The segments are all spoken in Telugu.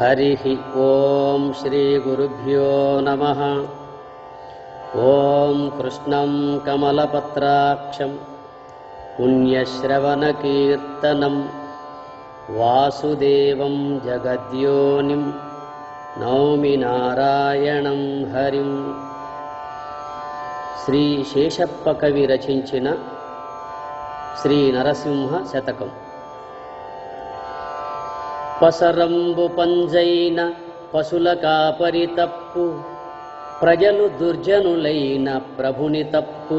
हरिः ॐ श्रीगुरुभ्यो नमः। ॐ कृष्णं कमलपत्राक्षं पुण्यश्रवणकीर्तनं वासुदेवं जगद्योनिं नौमि नारायणं हरिं श्रीशेषप्पकविरचिञ्चिन श्रीनरसिंहशतकम् పసరంబు పంజైన పశుల కాపరి తప్పు ప్రజలు దుర్జనులైన ప్రభుని తప్పు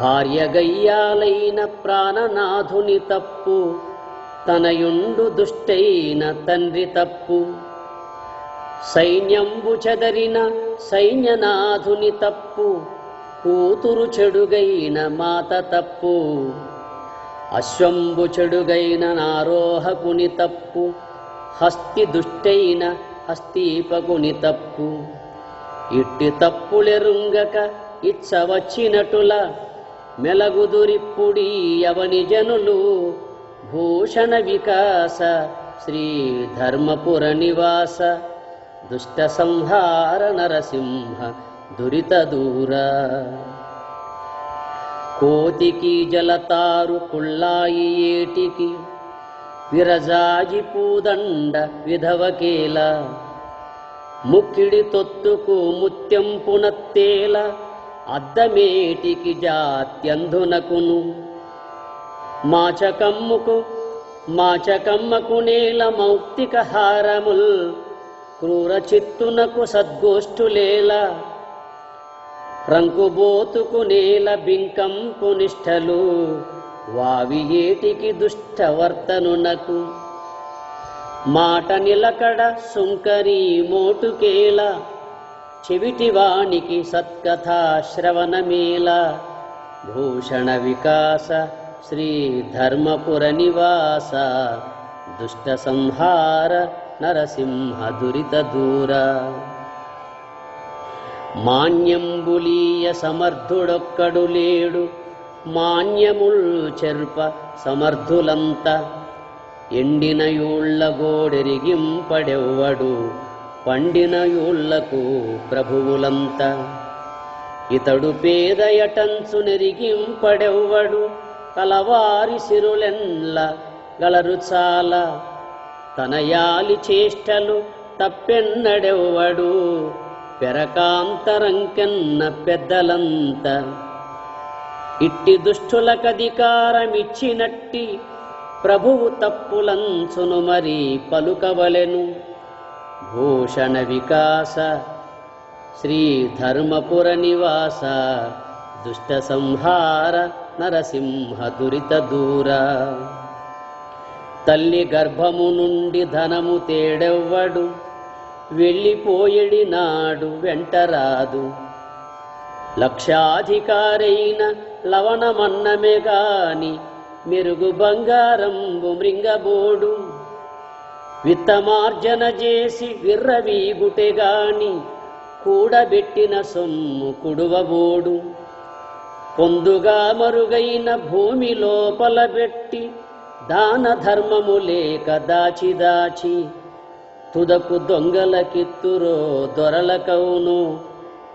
భార్య గయ్యాలైన ప్రాణనాథుని తప్పు తనయుండు దుష్టైన తండ్రి తప్పు సైన్యంబు చెదరిన సైన్యనాథుని తప్పు కూతురు చెడుగైన మాత తప్పు. అశ్వంబు చెడుగైన నారోహకుని తప్పు హస్తి దుష్టైన హస్తీపకుని తప్పు. ఇట్టి తప్పులెరుంగక ఇచ్చ వచ్చినటుల మెలగుదురిప్పుడీ అవని జనులు భూషణ వికాస శ్రీ ధర్మపుర నివాస దుష్ట సంహార నరసింహ దురిత దూరా. కోతికి జలతారు కుళ్ళాయి ఏటికి. విరజాజి పూదండ విధవకేల ముక్కిడి తొత్తుకు ముత్యం పునత్తేల. అద్దమేటికి జాత్యంధునకును. మాచకమ్ముకు మాచకమ్మకు నేల మౌక్తిక హారముల్. క్రూర చిత్తునకు సద్గోష్ఠులేలా. రంకుబోతుకు నేల బింకంపు నిష్టలు వావి ఏటికి దుష్టవర్తనునకు మాట నిలకడ సుంకరి మోటుకేల చెవిటివానికి సత్కథా శ్రవణమేళ భూషణ వికాస శ్రీ ధర్మపుర నివాస దుష్ట సంహార నరసింహ దురిత దూర. మాన్యంబులీయ సమర్థుడొక్కడు లేడు. మాన్యముల్ చెర్ప సమర్థులంత. ఎండిన యూళ్ళ గోడెరిగింపడెవ్వడు. పండిన యూళ్ళకు ప్రభువులంత. ఇతడు పేదయటంచు నెరిగింపడెవ్వడు. కలవారి సిరులెన్ల గలరు చాలా. తన యాలి చేష్టలు తప్పెన్నడెవ్వడు. పెరకాంతరంకెన్న పెద్దలంత. ఇట్టి దుష్టులకధికారమిచ్చినట్టి ప్రభువు తప్పులంచును మరి పలుకవలెను. భూషణ వికాస శ్రీ ధర్మపుర నివాస దుష్ట సంహార నరసింహ దురిత దూర. తల్లి గర్భము నుండి ధనము తేడెవ్వడు వెళ్ళిపోయడి నాడు వెంటరాదు. లక్షాధికారైన లవణమన్నమే గాని మెరుగు బంగారంబు మృంగబోడు. విత్తమార్జన చేసి విర్రవీగుటె గాని కూడబెట్టిన సొమ్ము కుడువబోడు. పొందుగా మరుగైన భూమి లోపల పెట్టి దాన ధర్మము లేక దాచి దాచి తుదకు దొంగలకిత్తురో దొరలకౌను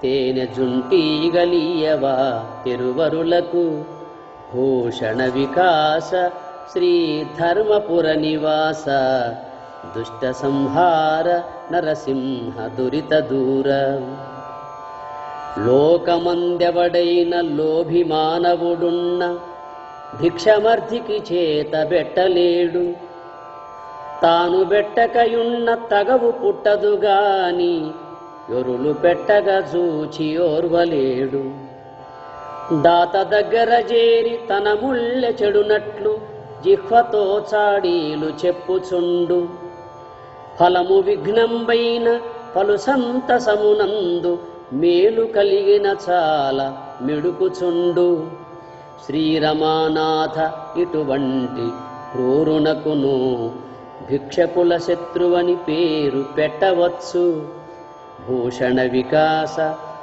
తేనె జుంటీగలియవా తిరువరులకు భూషణ వికాస శ్రీ ధర్మపుర నివాస. దుష్ట సంహార నరసింహ దురిత దూర. లోకమందెవడైన లోభిమానవుడున్న భిక్షమర్థికి చేత బెట్టలేడు. తాను బెట్టకయున్న తగవు పుట్టదుగాని యొరులు పెట్టగా చూచి ఓర్వలేడు. దాత దగ్గర చేరి తన ముళ్ళె చెడునట్లు జిహ్వతో చాడీలు చెప్పుచుండు. ఫలము విఘ్నంబైన పలు సంతసమునందు మేలు కలిగిన చాలా మెడుకుచుండు. శ్రీరమానాథ ఇటువంటి క్రూరునకును भिक्षकुलशत्रुवनि पेरुपेटवत्सु भूषणविकास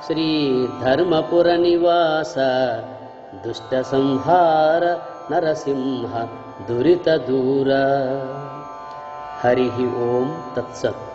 श्रीधर्मपुरनिवास। दुष्टसंहार नरसिंह दुरितदूर। हरिः ॐ तत्सत्।